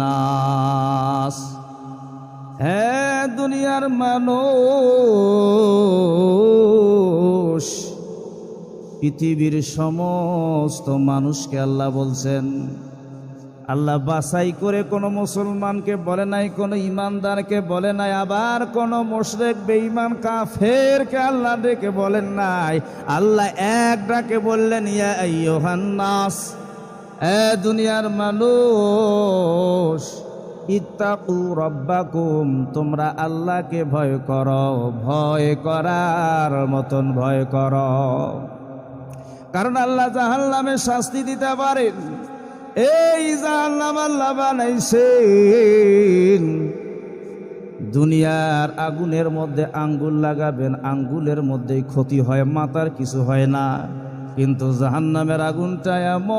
নাস হ্যাঁ দুনিয়ার মানুষ, পৃথিবীর সমস্ত মানুষকে আল্লাহ বলছেন, আল্লাহ বাসাই করে কোনো মুসলমানকে বলে নাই, কোনো ইমানদারকে বলে নাই, আবার কোনো মোশরেক, বেঈমান, কাফেরকে আল্লাহ ডেকে বলেন নাই। আল্লাহ এক ডাকে বললেন, ইয়া নাস। এ দুনিয়ার মানুষ, ইত্তাকু রব্বাকুম, তোমরা আল্লাহকে ভয় করো, ভয় করার মতন ভয় করো। কারণ আল্লাহ জাহান্নামে শাস্তি দিতে পারেন। এই জাহান্নাম আল্লাহ বানাইছেন। দুনিয়ার আগুনের মধ্যে আঙ্গুল লাগাবেন, আঙ্গুলের মধ্যেই ক্ষতি হয়, মাথার কিছু হয় না। কিন্তু জাহান্নামের আগুনটা এমন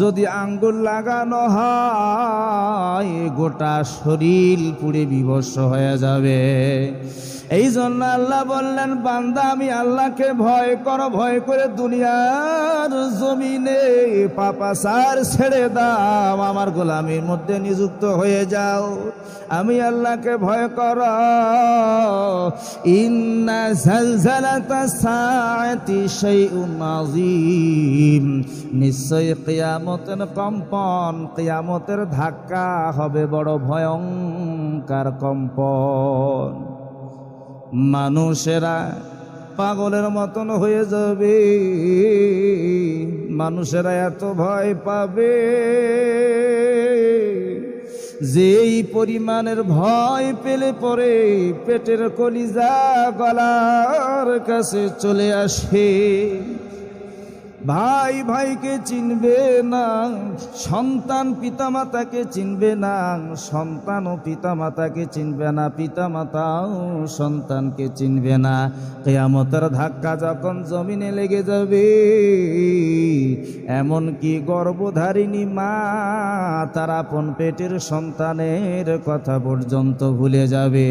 যদি আঙ্গুল লাগানো হয় গোটা শরীর পুড়ে বিবশ হয়ে যাবে। এই জন্য আল্লাহ বললেন, বান্দা, আমি আল্লাহকে ভয় করো, ভয় করে দুনিয়ার জমিনে পাপাসার ছেড়ে দাও, আমার গোলামির মধ্যে নিযুক্ত হয়ে যাও। আমি আল্লাহকে ভয় কর। ইন্না নিশ্চয় কিয়ামতের কম্পন, কিয়ামতের ধাক্কা হবে বড় ভয়ঙ্কর কম্পন। মানুষেরা পাগলের মতন হয়ে যাবে। মানুষেরা এত ভয় পাবে। যেই পরিমাণের ভয় পেলে পরে পেটের কলিজা গলার কাছে চলে আসে। ভাই ভাইকে চিনবে না, সন্তান পিতামাতাকে চিনবে না সন্তান ও পিতামাতাকে চিনবে না, পিতামাতাও সন্তানকে চিনবে না। কেয়ামতের ধাক্কা যখন জমিনে লেগে যাবে, এমনকি গর্ভধারিণী মা, তার আপন পেটের সন্তানের কথা পর্যন্ত ভুলে যাবে।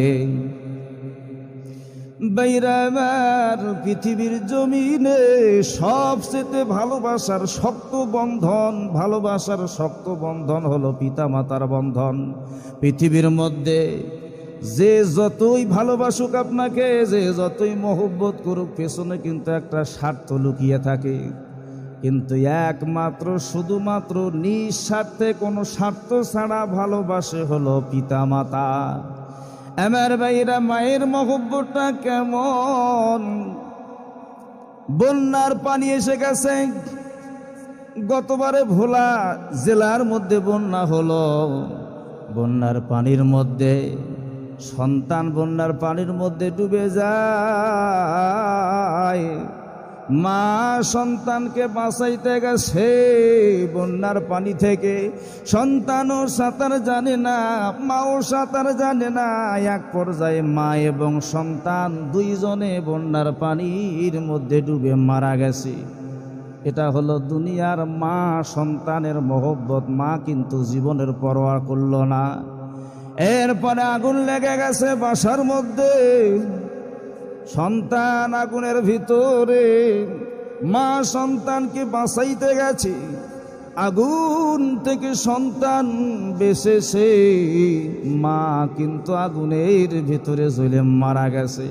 বাইরামার পৃথিবীর জমিনে সবচেয়ে ভালোবাসার শক্ত বন্ধন, ভালোবাসার শক্ত বন্ধন হলো পিতামাতার বন্ধন। পৃথিবীর মধ্যে যে যতই ভালোবাসুক আপনাকে, যে যতই মহব্বত করুক, পেছনে কিন্তু একটা স্বার্থ লুকিয়ে থাকে। কিন্তু একমাত্র, শুধুমাত্র নিঃস্বার্থে কোনো স্বার্থ ছাড়া ভালোবাসে হলো পিতামাতা। আমার ভাইরা মায়ের মহব্বতটা কেমন? বন্যার পানি এসে গেছে। গতবারে ভোলা জেলার মধ্যে বন্যা হলো। বন্যার পানির মধ্যে, সন্তান বন্যার পানির মধ্যে ডুবে যায়। মা সন্তানকে বাঁচাইতে গেছে বন্যার পানি থেকে। সন্তানও সাঁতার জানে না, মাও সাঁতার জানে না। এক পর্যায়ে মা এবং সন্তান দুইজনে বন্যার পানির মধ্যে ডুবে মারা গেছে। এটা হলো দুনিয়ার মা সন্তানের মহব্বত। মা কিন্তু জীবনের পরোয়া করল না। এরপরে আগুন লেগে গেছে বাসার মধ্যে। সন্তান আগুনের ভিতরে, মা সন্তানকে বাঁচাইতে গেছে। আগুন থেকে সন্তান বেসেছে মা কিন্তু আগুনের ভিতরে জ্বলে মারা গেছে।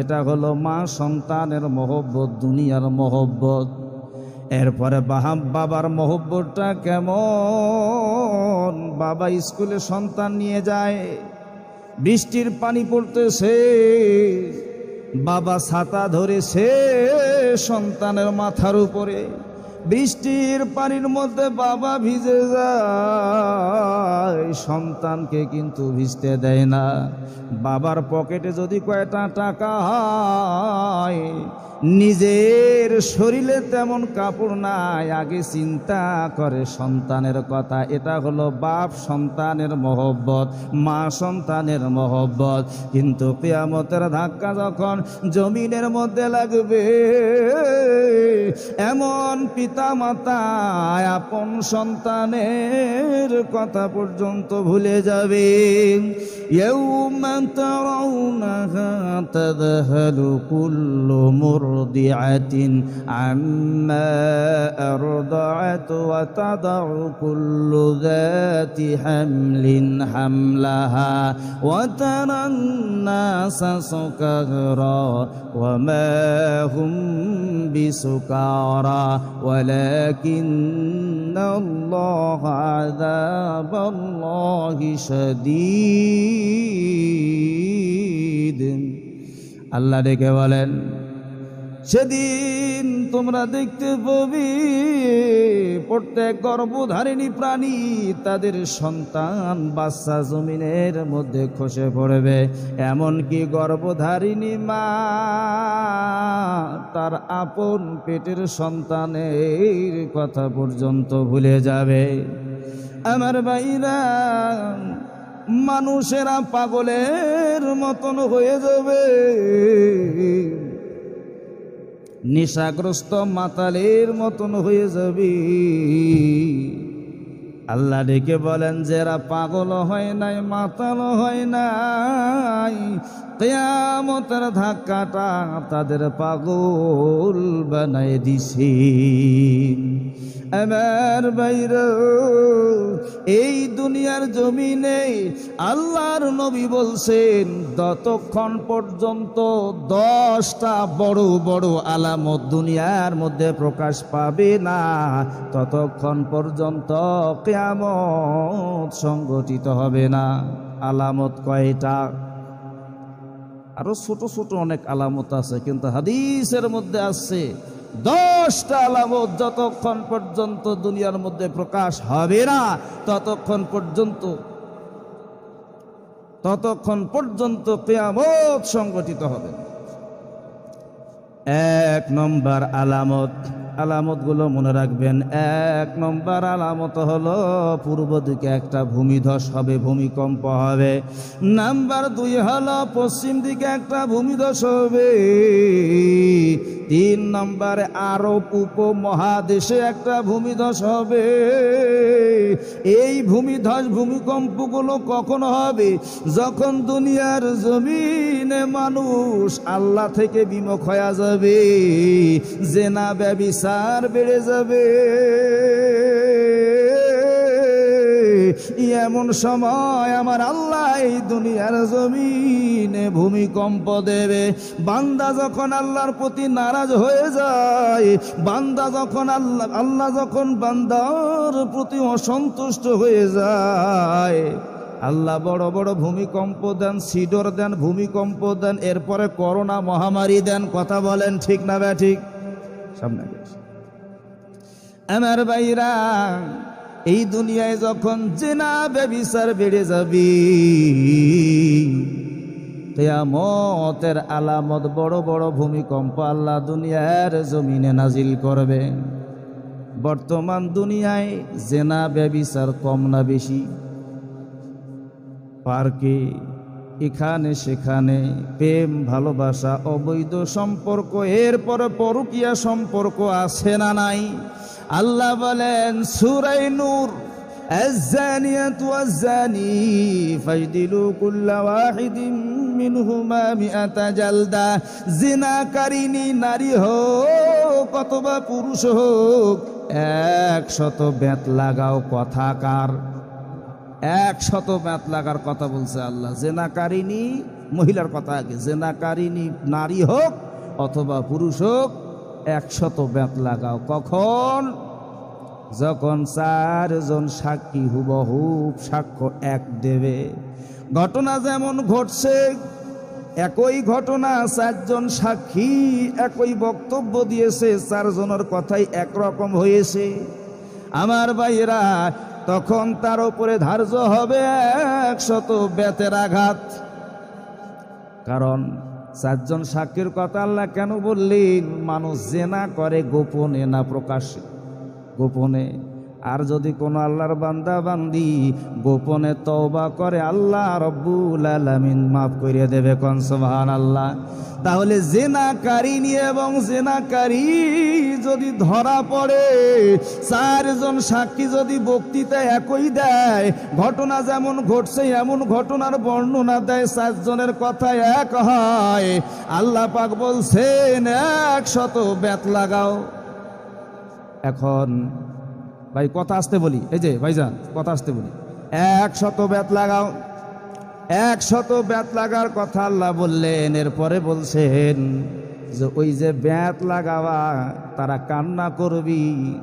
এটা হলো মা সন্তানের মহব্বত, দুনিয়ার মহব্বত। এরপরে বাহাম বাবার মহব্বতটা কেমন? বাবা স্কুলে সন্তান নিয়ে যায়, বৃষ্টির পানি পড়তেছে। বাবা ছাতা ধরেছে সন্তানের মাথার উপরে বৃষ্টির পানির মধ্যে বাবা ভিজে যায়। সন্তানকে কিন্তু ভিজতে দেয় না। বাবার পকেটে যদি কয়টা টাকা হয় নিজের শরীরে তেমন কাপড় নাই আগে চিন্তা করে সন্তানের কথা এটা হলো বাপ সন্তানের মহব্বত মা সন্তানের মহব্বত কিন্তু কেয়ামতের ধাক্কা যখন জমিনের মধ্যে লাগবে এমন পিতা মাতা আপন সন্তানের কথা পর্যন্ত ভুলে যাবে يوم ترونها تذهل كل مرضعة عما أرضعت وتضع كل ذات حمل حملها وترى الناس سكارى وما هم بسكارى ولكن الله عذاب الله شديد আল্লাহ ডেকে বলেন সেদিন তোমরা দেখতে পাবে, প্রত্যেক গর্ভধারিণী প্রাণী তাদের সন্তান বাচ্চা জমিনের মধ্যে খসে পড়বে। এমনকি গর্ভধারিণী মা তার আপন পেটের সন্তানের কথা পর্যন্ত ভুলে যাবে। আমার ভাইরা, মানুষেরা পাগলের মতন হয়ে যাবে। নেশাগ্রস্ত মাতালের মতন হয়ে যাবি। আল্লাহ ডেকে বলেন, যারা পাগল হয় নাই, মাতাল হয় নাই, কেয়ামতের ধাক্কাটা তাদের পাগল বানাই দিছে। আমার বাইর এই দুনিয়ার জমিনে আল্লাহর নবী বলছেন ততক্ষণ পর্যন্ত দশটা বড় বড় আলামত দুনিয়ার মধ্যে প্রকাশ পাবে না, ততক্ষণ পর্যন্ত কেয়ামত সংগঠিত হবে না। আলামত কয়টা? আরও ছোট ছোট অনেক আলামত আছে, কিন্তু হাদিসের মধ্যে আছে দশটা আলামত যতক্ষণ পর্যন্ত দুনিয়ার মধ্যে প্রকাশ হবে না, ততক্ষণ পর্যন্ত ততক্ষণ পর্যন্ত কেয়ামত সংগঠিত হবে। এক নম্বর আলামত আলামতগুলো মনে রাখবেন। এক নম্বর আলামত হলো, পূর্ব দিকে একটা ভূমিধস হবে, ভূমিকম্প হবে। নাম্বার দুই হলো, পশ্চিম দিকে একটা ভূমিধস হবে। তিন নম্বরে, আরব উপমহাদেশে একটা ভূমিধস হবে। এই ভূমিধস, ভূমিকম্পগুলো কখন হবে? যখন দুনিয়ার জমিনে মানুষ আল্লাহ থেকে বিমুখ হয়ে যাবে। জেনা, ব্যবিচার বেড়ে যাবে। এমন সময় আমার আল্লাহ দুনিয়ার জমিনে ভূমিকম্প দেবে। বান্দা যখন আল্লাহর প্রতি নারাজ হয়ে যায়, বান্দা যখন আল্লাহ আল্লাহ যখন বান্দার প্রতি অসন্তুষ্ট হয়ে যায়, আল্লাহ বড় বড় ভূমিকম্প দেন, সিডর দেন, ভূমিকম্প দেন, এরপরে করোনা মহামারী দেন, কথা বলেন ঠিক না ব্যা ঠিক? সামনে গেছে। আমার ভাইরা, এই দুনিয়ায় যখন জেনা ব্যবিচার বেড়ে যাবে, কেয়ামতের আলামত বড় বড় ভূমিকম্প আল্লাহ দুনিয়ার জমিনে নাজিল করবে। বর্তমান দুনিয়ায় জেনা ব্যবিচার কম না বেশি। পার্কে এখানে সেখানে প্রেম ভালোবাসা অবৈধ সম্পর্ক এরপরে পরকিয়া সম্পর্ক আছে না নাই আল্লাহ বলেন সুরাই নূর الزانية والزاني فاجدلوا كل واحد منهما مئة جلدة জিনাকারিনী নারী হোক অথবা পুরুষ হোক একশত বেত লাগাও কথাকার একশত ব্যাত লাগার কথা বলছে আল্লাহ। জেনাকারিনী মহিলার কথা আগে। জেনাকারিনী নারী হোক অথবা পুরুষ হোক, একশত ব্যাত লাগাও। কখন? যখন চারজন সাক্ষী হুবহুব সাক্ষ্য এক দেবে। ঘটনা যেমন ঘটছে, একই ঘটনা, চারজন সাক্ষী একই বক্তব্য দিয়েছে, চারজনের কথাই একরকম হয়েছে। আমার ভাইয়েরা তখন তার উপরে ধার্য হবে একশত বেতের আঘাত। কারণ চারজন সাক্ষীর কথা আল্লাহ কেন বললেন? মানুষ জেনা করে, গোপনে না প্রকাশ্যে গোপনে আর যদি কোনো আল্লাহর বান্দা বান্দি গোপনে তওবা করে, আল্লাহ রব্বুল আলামিন মাফ করে দেবে কন? সুবহান আল্লাহ তাহলে জেনাকারিনী এবং জেনাকারী যদি ধরা পড়ে, চারজন সাক্ষী যদি বক্তৃতা একই দেয়, ঘটনা যেমন ঘটছে, এমন ঘটনার বর্ণনা দেয়, চারজনের কথা এক হয়। আল্লাহ পাক বলছেন, একশত বেত লাগাও। এখন ভাই, কথা আসতে বলি। এই যে, ভাইজান, কথা আসতে বলি। একশত বেত লাগাও। একশত ব্যাত লাগার কথা আল্লাহ বললেন। এরপরে বলছেন যে, ওই যে ব্যাত লাগাওয়া, তারা কান্না করবি।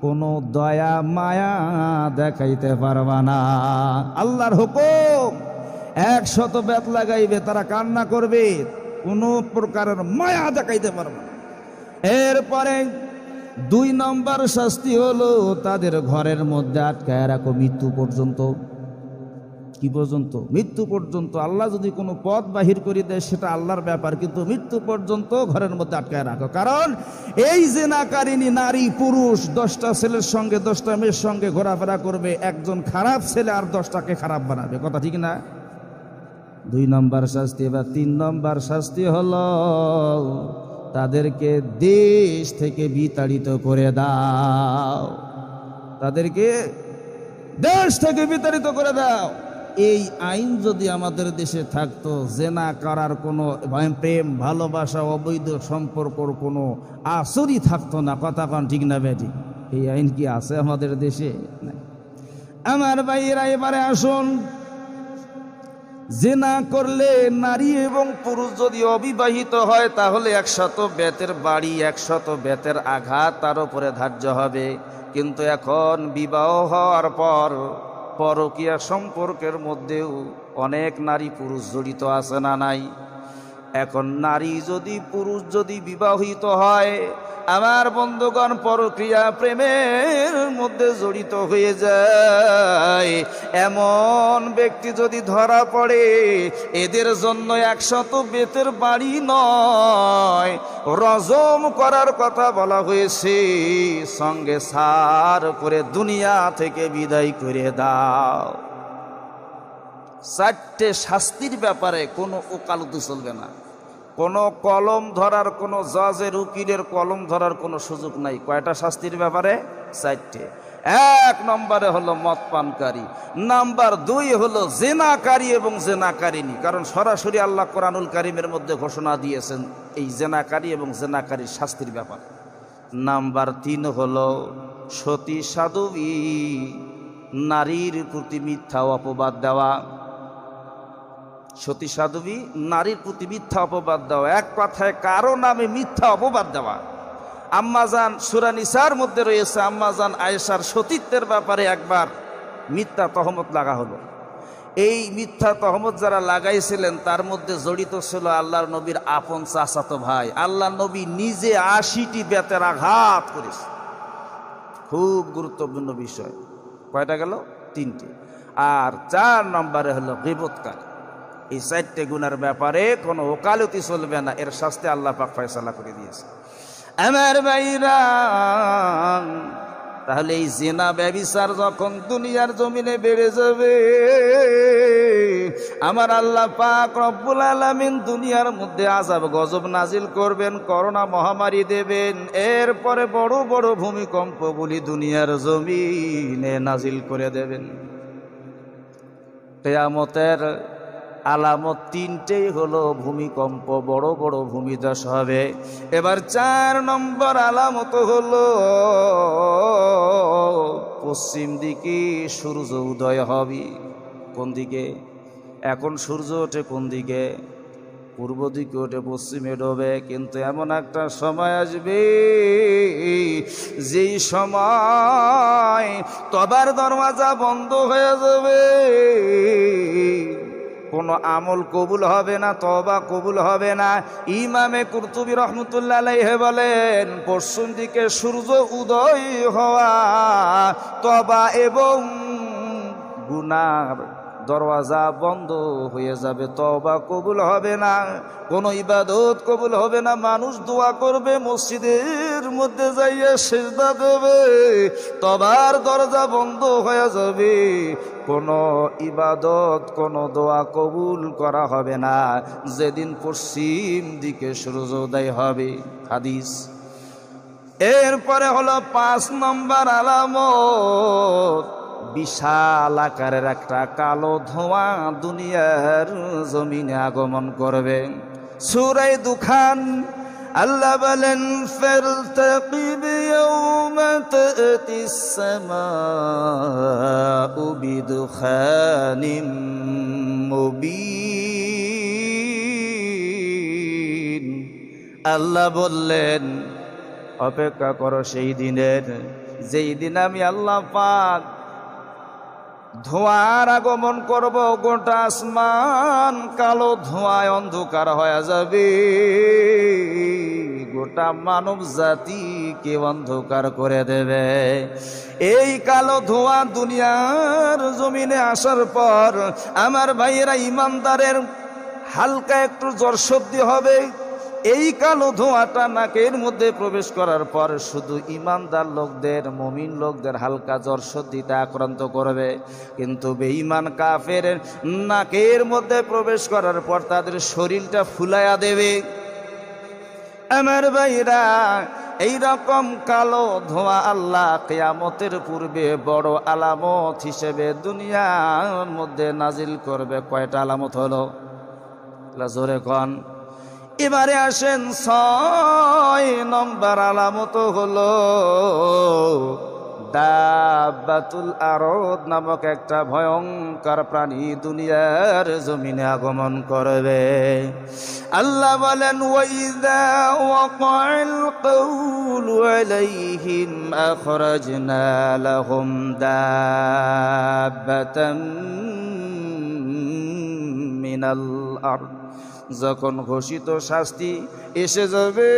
কোনো দয়া, মায়া দেখাইতে পারবা না। আল্লাহর হুকুম একশত ব্যাত লাগাইবে, তারা কান্না করবে। কোনো প্রকারের মায়া দেখাইতে পারবে এরপরে দুই নম্বর শাস্তি হলো তাদের ঘরের মধ্যে আটকায় রাখো মৃত্যু পর্যন্ত। কি পর্যন্ত? মৃত্যু পর্যন্ত। আল্লাহ যদি কোনো পথ বাহির করে দেয়, সেটা আল্লাহর ব্যাপার, কিন্তু মৃত্যু পর্যন্ত ঘরের মধ্যে আটকায় রাখো। কারণ এই যে নাকারিনী নারী, পুরুষ, দশটা ছেলের সঙ্গে, দশটা মেয়ের সঙ্গে ঘোরাফেরা করবে। একজন খারাপ ছেলে আর দশটাকে খারাপ বানাবে। কথা ঠিক না? দুই নম্বর শাস্তি। বা তিন নম্বর শাস্তি হলো তাদেরকে দেশ থেকে বিতাড়িত করে দাও। তাদেরকে দেশ থেকে বিতাড়িত করে দাও। এই আইন যদি আমাদের দেশে থাকতো, জেনা, করার কোনো প্রেম, ভালোবাসা, অবৈধ সম্পর্কর কোনো আসরই থাকতো না। কথা কন ঠিক না বেটি? এই আইন কি আছে আমাদের দেশে। আমার ভাইয়েরা, এবারে আসুন। জেনা করলে নারী এবং পুরুষ যদি অবিবাহিত হয়, তাহলে একশত বেতের বাড়ি, একশত বেতের আঘাত তার উপরে ধার্য হবে। কিন্তু এখন বিবাহ হওয়ার পর পরকীয়া সম্পর্কের মধ্যেও অনেক নারী পুরুষ জড়িত আছে না নাই? এখন নারী যদি পুরুষ যদি বিবাহিত হয়, আমার বন্ধুগণ পরক্রিয়া প্রেমের মধ্যে জড়িত হয়ে যায়। এমন ব্যক্তি যদি ধরা পড়ে, এদের জন্য একশত বেতের বাড়ি নয়। রজম করার কথা বলা হয়েছে, সঙ্গে সার করে দুনিয়া থেকে বিদায় করে দাও। চারটে শাস্তির ব্যাপারে কোনো ওকালতি চলবে না। কোনো কলম ধরার, কোনো জজের, উকিলের কলম ধরার কোনো সুযোগ নাই। কয়টা শাস্তির ব্যাপারে? চারটে। এক নম্বরে হলো মদ পানকারী। নাম্বার দুই হলো জেনাকারী এবং জেনাকারিনী কারণ সরাসরি আল্লাহ কোরআনুল কারিমের মধ্যে ঘোষণা দিয়েছেন এই জেনাকারী এবং জেনাকারীর শাস্তির ব্যাপার। নাম্বার তিন হলো সতী সাধবী নারীর প্রতি মিথ্যা অপবাদ দেওয়া। সতী সাধবী, নারীর প্রতি মিথ্যা অপবাদ দেওয়া। এক কথায় কারও নামে মিথ্যা অপবাদ দেওয়া। আম্মাজান সুরানিসার মধ্যে রয়েছে, আম্মাজান আয়েশার সতীত্বের ব্যাপারে একবার মিথ্যা তহমত লাগা হলো। এই মিথ্যা তহমত যারা লাগাইছিলেন, তার মধ্যে জড়িত ছিল আল্লাহর নবীর আপন চাচাতো ভাই। আল্লাহ নবী নিজে আশিটি বেতের আঘাত করেছে। খুব গুরুত্বপূর্ণ বিষয়। কয়টা গেল? তিনটি। আর চার নম্বরে হলো গিবৎকার। এই চারটে গুণার ব্যাপারে কোনো ওকালতি চলবে না। এর শাস্তি আল্লাহ পাক ফয়সালা করে দিয়েছে। আমার ভাইরা, তাহলে এই জেনা ব্যবিচার যখন দুনিয়ার জমিনে বেড়ে যাবে, আমার আল্লাহ পাক রব্বুল আলামিন দুনিয়ার মধ্যে আজাব গজব নাজিল করবেন, করোনা মহামারী দেবেন, এরপরে বড় বড় ভূমিকম্পগুলি দুনিয়ার জমিনে নাজিল করে দেবেন। কেয়ামতের আলামত তিনটেই হলো ভূমিকম্প, বড় বড় ভূমিধস হবে। এবার চার নম্বর আলামত হলো, পশ্চিম দিকে সূর্য উদয় হবে। কোন দিকে? এখন সূর্য ওঠে কোন দিকে? পূর্ব দিকে ওঠে পশ্চিমে ডোবে, কিন্তু এমন একটা সময় আসবে, যেই সময় তবার দরওয়াজা বন্ধ হয়ে যাবে। কোনো আমল কবুল হবে না তবা কবুল হবে না। ইমামে কুরতুবি রহমতুল্লাহ আলাইহে বলেন পশ্চিম দিকে সূর্য উদয় হওয়া তবা এবং গুনার দরওয়াজা বন্ধ হয়ে যাবে তবা কবুল হবে না, কোনো ইবাদত কবুল হবে না, মানুষ দোয়া করবে, মসজিদের মধ্যে যাইয়া সেজদা দেবে, তবার দরজা বন্ধ হয়ে যাবে, কোনো ইবাদত, কোনো দোয়া কবুল করা হবে না, যেদিন পশ্চিম দিকে সূর্যোদয় হবে, হাদিস। এরপরে হলো পাঁচ নম্বর আলামত। বিশাল আকারের একটা কালো ধোঁয়া দুনিয়ার জমিনে আগমন করবে সুরাই দুখান আল্লাহ বলেন فارتقب يوم تأتي السماء بدخان مبين আল্লাহ বললেন অপেক্ষা করো সেই দিনের যেই দিন আমি আল্লাহ পাক ধোঁয়ার আগমন করব, গোটা আসমান কালো ধোঁয়ায় অন্ধকার হয়ে যাবে। গোটা মানব জাতিকে অন্ধকার করে দেবে। এই কালো ধোঁয়া দুনিয়ার জমিনে আসার পর আমার ভাইয়েরা ইমানদারের হালকা একটু জ্বর সর্দি হবে। এই কালো ধোঁয়াটা নাকের মধ্যে প্রবেশ করার পর শুধু ইমানদার লোকদের, মমিন লোকদের হালকা জ্বর সর্দিতে আক্রান্ত করবে। কিন্তু বেঈমান কাফের নাকের মধ্যে প্রবেশ করার পর তাদের শরীরটা ফুলাইয়া দেবে। আমার ভাইরা এই রকম কালো ধোঁয়া আল্লাহ কেয়ামতের পূর্বে বড় আলামত হিসেবে দুনিয়ার মধ্যে নাজিল করবে। কয়টা আলামত হলো? জোরে কন। এবারে আসেন ছয় নম্বর আলামত হলো দাবাতুল আরদ নামক একটা ভয়ঙ্কর প্রাণী দুনিয়ার জমিনে আগমন করবে। আল্লাহ বলেন, ওয়াইদা ওয়াকাল মিনাল আরদ। যখন ঘোষিত শাস্তি এসে যাবে,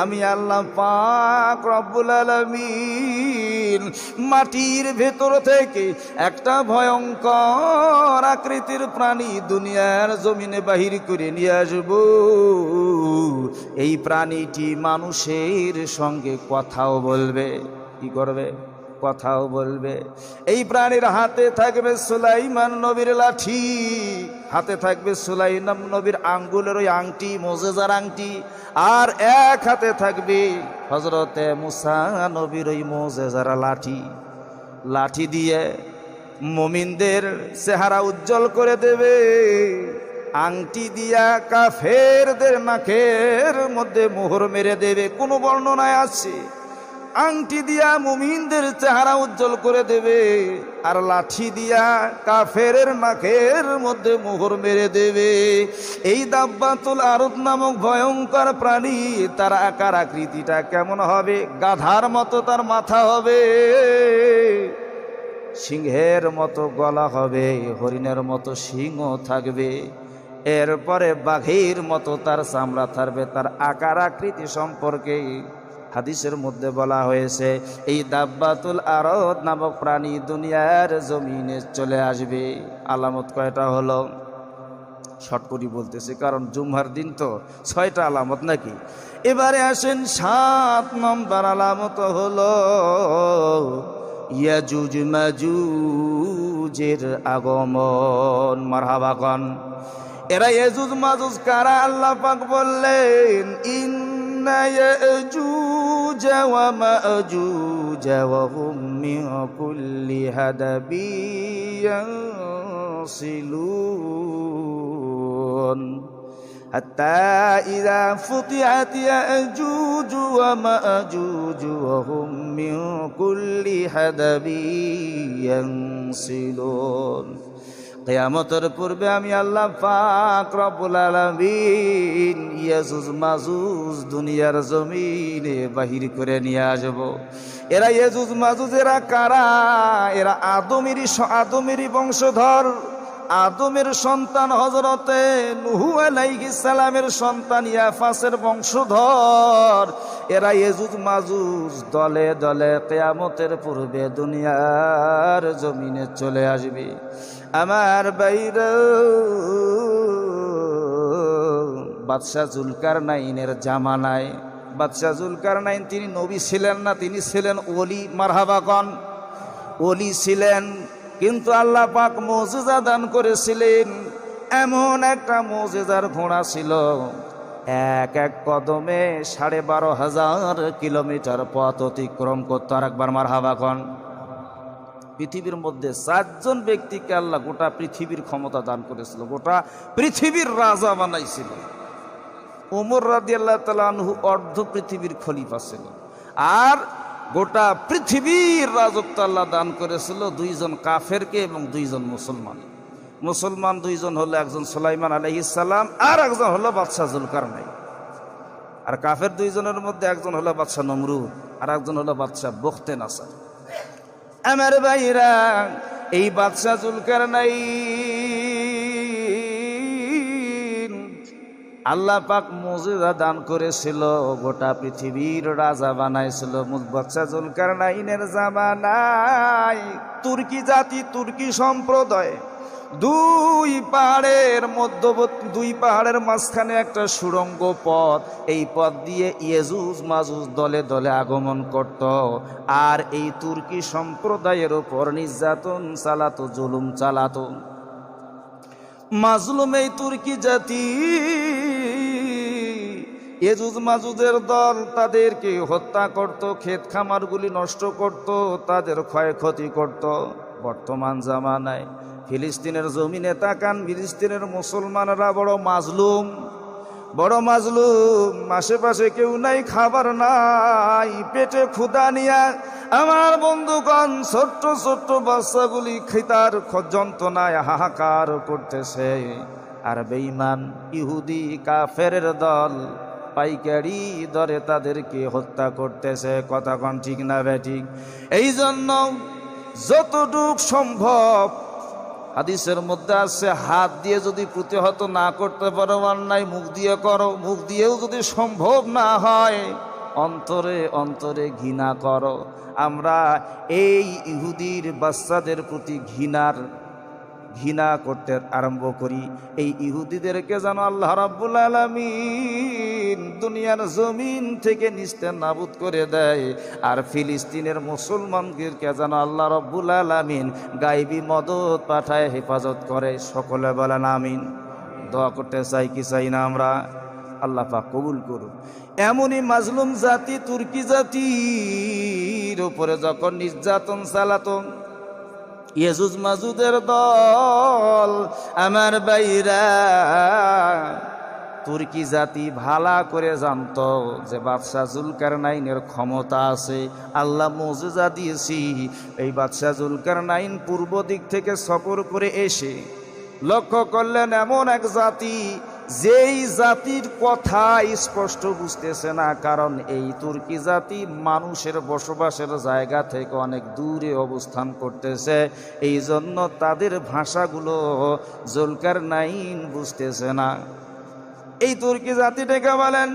আমি আল্লাহ পাক রব্বুল আলামিন মাটির ভেতর থেকে একটা ভয়ঙ্কর আকৃতির প্রাণী দুনিয়ার জমিনে বাহির করে নিয়ে আসব। এই প্রাণীটি মানুষের সঙ্গে কথাও বলবে। কি করবে? কথাও বলবে। এই প্রাণীর হাতে থাকবে সুলাইমান নবীর লাঠি, হাতে থাকবে সুলাইমান নবীর আঙ্গুলের ওই আংটি, মোজেজার আংটি, আর এক হাতে থাকবে হজরতে মুসা নবীর ওই মোজেজার লাঠি। লাঠি দিয়ে মমিনদের চেহারা উজ্জ্বল করে দেবে। আংটি দিয়া কাফেরদের নাকের মধ্যে মোহর মেরে দেবে। কোনো বর্ণনায় আছে আংটি দিয়া মুমিনদের চেহারা উজ্জ্বল করে দেবে, আর লাঠি দিয়া কাফের নাকের মধ্যে মোহর মেরে দেবে। এই দাব্বাতুল আরত নামক ভয়ঙ্কর প্রাণী, তার আকার আকৃতিটা কেমন হবে? গাধার মতো তার মাথা হবে, সিংহের মতো গলা হবে, হরিণের মতো সিংহ থাকবে। এরপরে বাঘের মতো তার চামড়া থাকবে, তার আকার আকৃতি সম্পর্কে হাদিসের মধ্যে বলা হয়েছে, এই দাব্বাতুল আরদ নামক প্রাণী দুনিয়ার জমিনে চলে আসবে। আলামত কয়টা হলো? শর্ট করি বলতেছি, কারণ জুমহার দিন তো, ছয়টা আলামত নাকি? এবারে আসেন সাত নম্বর আলামত হলো, ইয়াজুজ মাজুজের আগমন। মারহাবাগন এরা ইয়াজুজ মাজুজ কারা? আল্লাহ পাক বললেন ইন يأجوج ومأجوج وهم من كل هدب ينصلون. حتى إذا فتحت يأجوج ومأجوج وهم من كل هدب ينصلون. কেয়ামতের পূর্বে আমি আল্লাহ পাক রব্বুল আলামিন ইয়াজুজ মাজুজ দুনিয়ার জমিনে বাহির করে নিয়ে আসব। এরা ইয়াজুজ মাজুজ এরা কারা? এরা আদমেরই আদমেরই বংশধর। আদমের সন্তান হজরতে নুহু আলাইহিস সালামের সন্তান ইয়াফাসের বংশধর। এরা এজুজ মাজুজ দলে দলে কেয়ামতের পূর্বে দুনিয়ার জমিনে চলে আসবে। আমার বাইরে বাদশাহ জুলকার নাইনের জামানায়, বাদশাহ জুলকার নাইন তিনি নবী ছিলেন না, তিনি ছিলেন ওলি মারহাবাগন ওলি ছিলেন কিন্তু আল্লাহ পাক মজেজা দান করেছিলেন। এমন একটা মজেজার ঘোড়া ছিল। এক এক কদমে সাড়ে বারো হাজার কিলোমিটার পথ অতিক্রম করতো। আর একবার মার হাবাখন পৃথিবীর মধ্যে চারজন ব্যক্তিকে আল্লাহ গোটা পৃথিবীর ক্ষমতা দান করেছিল। গোটা পৃথিবীর রাজা বানাইছিল। ওমর রাজি আল্লাহ তালু অর্ধ পৃথিবীর খলিফা ছিল। আর গোটা পৃথিবীর রাজত্ব আল্লাহ দান করেছিল দুইজন কাফেরকে এবং দুইজন মুসলমান। মুসলমান দুইজন হলো একজন সুলাইমান আলহিসাল্লাম আর একজন হলো বাদশাহ জুলকার নাই আর কাফের দুইজনের মধ্যে একজন হলো বাদশাহ নমরুদ আর একজন হলো বাদশাহ বখতে নাসার। আমার ভাইরা, এই বাদশাহ জুলকার নাই আল্লাহ পাক মজিদা দান করেছিল, গোটা পৃথিবীর রাজা বানাইছিল বাদশা জুলকার নাইনের তুর্কি জাতি, তুর্কি সম্প্রদায়, দুই পাহাড়ের মধ্যবর্তী, দুই পাহাড়ের মাঝখানে একটা সুড়ঙ্গ পথ, এই পথ দিয়ে ইয়েজুজ মাজুজ দলে দলে আগমন করত। আর এই তুর্কি সম্প্রদায়ের ওপর নির্যাতন চালাতো, জুলুম চালাতো। মাজলুম এই তুর্কি জাতি। এজুজ মাজুজের দল তাদেরকে হত্যা করত, ক্ষেত খামারগুলি নষ্ট করত, তাদের ক্ষয়ক্ষতি করত। বর্তমান জামানায় ফিলিস্তিনের জমিনে তাকান, ফিলিস্তিনের মুসলমানরা বড় মাজলুম। বড় মাজলুম, আশেপাশে কেউ নাই, খাবার নাই, পেটে ক্ষুদা নিয়া আমার বন্ধুগণ ছোট্ট ছোট্ট বাচ্চাগুলি খিতার যন্ত্রণায় হাহাকার করতেছে। আর বেইমান ইহুদি কাফের দল পাইকারি দরে তাদেরকে হত্যা করতেছে। কথা কন ঠিক না বেঠিক এই জন্য যতটুক সম্ভব হাদিসের মধ্যে আছে, হাত দিয়ে যদি প্রতিহত না করতে পারো, অন্যায় মুখ দিয়ে করো, মুখ দিয়েও যদি সম্ভব না হয়, অন্তরে অন্তরে ঘৃণা করো। আমরা এই ইহুদির বাচ্চাদের প্রতি ঘৃণার ঘৃণা করতে আরম্ভ করি। এই ইহুদিদেরকে যেন আল্লাহ রাব্বুল আলামিন দুনিয়ার জমিন থেকে নিস্তে নাবুদ করে দেয় আর ফিলিস্তিনের মুসলমানদেরকে যেন আল্লাহ রব্বুল আলামিন গাইবি মদত পাঠায়, হেফাজত করে। সকলে বলেন আমিন। দোয়া করতে চাই কি চাই না আমরা? আল্লাহ কবুল করুন এমনই মাজলুম জাতি, তুর্কি জাতির উপরে যখন নির্যাতন চালাতন ইয়েজুজ মাজুদের দল, আমার বাইরা তুর্কি জাতি ভালা করে জানত যে বাদশাহ জুলকার নাইনের ক্ষমতা আছে। আল্লাহ মজুজা দিয়েছি। এই বাদশাহ জুলকার নাইন পূর্ব দিক থেকে সফর করে এসে লক্ষ্য করলেন এমন এক জাতি যেই জাতির কথা স্পষ্ট বুঝতেছে না কারণ এই তুর্কি জাতি মানুষের বসবাসের জায়গা থেকে অনেক দূরে অবস্থান করতেছে এই জন্য তাদের ভাষাগুলো জলকার নাইন বুঝতেছে না এই তুর্কি জাতিটাকে বলেন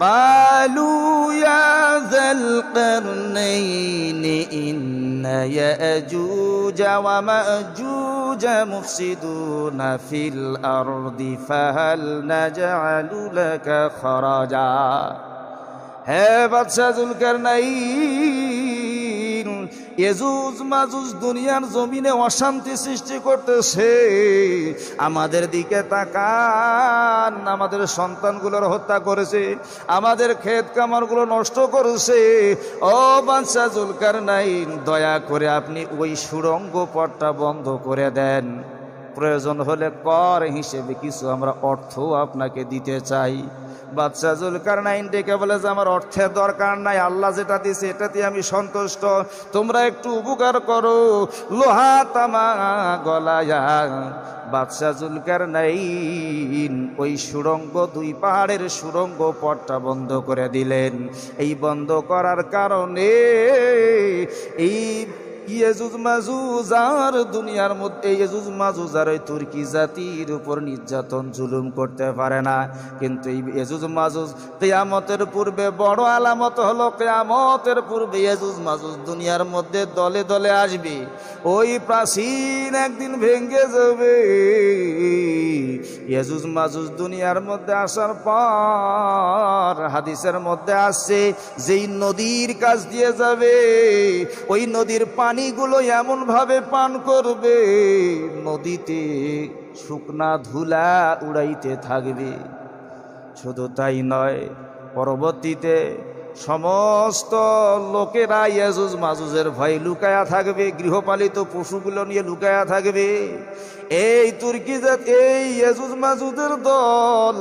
قالوا يا ذا القرنين إن يأجوج ومأجوج مفسدون في الأرض فهل نجعل لك خرجا হে বাদশাহ জুলকার নাই এজুজ মাজুজ দুনিয়ার জমিনে অশান্তি সৃষ্টি করতেছে। আমাদের দিকে তাকান, আমাদের সন্তানগুলোর হত্যা করেছে, আমাদের ক্ষেত কামারগুলো নষ্ট করেছে। ও বাদশাহ জুলকার নাই দয়া করে আপনি ওই সুরঙ্গ পথটা বন্ধ করে দেন। প্রয়োজন হলে কর হিসেবে কিছু আমরা অর্থ আপনাকে দিতে চাই। বাদশাহ জুলকার নাইন ডেকে বলে যে, আমার অর্থের দরকার নাই, আল্লাহ যেটা দিছে এটাতে আমি সন্তুষ্ট। তোমরা একটু উপকার করো। লোহা তামা গলায়া বাদশাহ জুলকার নাইন ওই সুরঙ্গ দুই পাহাড়ের সুরঙ্গ পথটা বন্ধ করে দিলেন। এই বন্ধ করার কারণে এই ইয়েজুজ মাজুজ আর দুনিয়ার মধ্যে ইয়েজুজ মাজুজ আর ওই তুর্কি জাতির উপর নির্যাতন জুলুম করতে পারে না। কিন্তু এই ইয়েজুজ মাজুজ কেয়ামতের পূর্বে বড় আলামত হলো, কেয়ামতের পূর্বে ইয়েজুজ মাজুজ দুনিয়ার মধ্যে দলে দলে আসবে। ওই প্রাচীন একদিন ভেঙ্গে যাবে। ইয়েজুজ মাজুজ দুনিয়ার মধ্যে আসার পর হাদিসের মধ্যে আসছে, যেই নদীর কাছ দিয়ে যাবে, ওই নদীর পানিগুলো এমন ভাবে পান করবে, নদীতে শুকনা ধুলা উড়াইতে থাকবে। শুধু তাই নয়, পরবর্তীতে সমস্ত লোকেরা ইয়াজুজ মাজুজের ভয় লুকায়া থাকবে, গৃহপালিত পশুগুলো নিয়ে লুকায়া থাকবে। এই তুর্কি জাত, এই ইয়াজুজ মাজুজের দল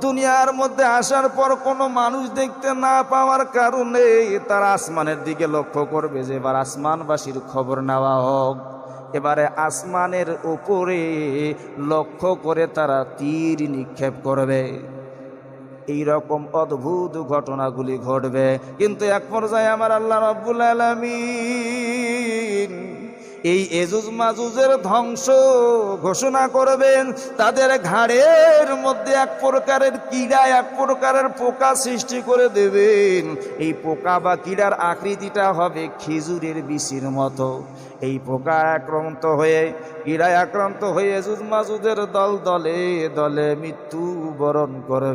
দুনিয়ার মধ্যে আসার পর কোনো মানুষ দেখতে না পাওয়ার কারণে তারা আসমানের দিকে লক্ষ্য করবে যে এবার আসমানবাসীর খবর নেওয়া হোক। এবারে আসমানের উপরে লক্ষ্য করে তারা তীর নিক্ষেপ করবে। এই রকম অদ্ভুত ঘটনাগুলি ঘটবে। কিন্তু এক পর্যায়ে আমার আল্লাহ রব্বুল আলমিন এই এজুজ মাজুজের ধ্বংস ঘোষণা করবেন। তাদের ঘাড়ের মধ্যে এক প্রকারের কীড়া, এক প্রকারের পোকা সৃষ্টি করে দেবেন। এই পোকা বা কীড়ার আকৃতিটা হবে খেজুরের বিচির মতো। এই পোকা আক্রান্ত হয়ে, কীড়ায় আক্রান্ত হয়ে এজুজ মাজুজের দল দলে দলে মৃত্যু বরণ করবে।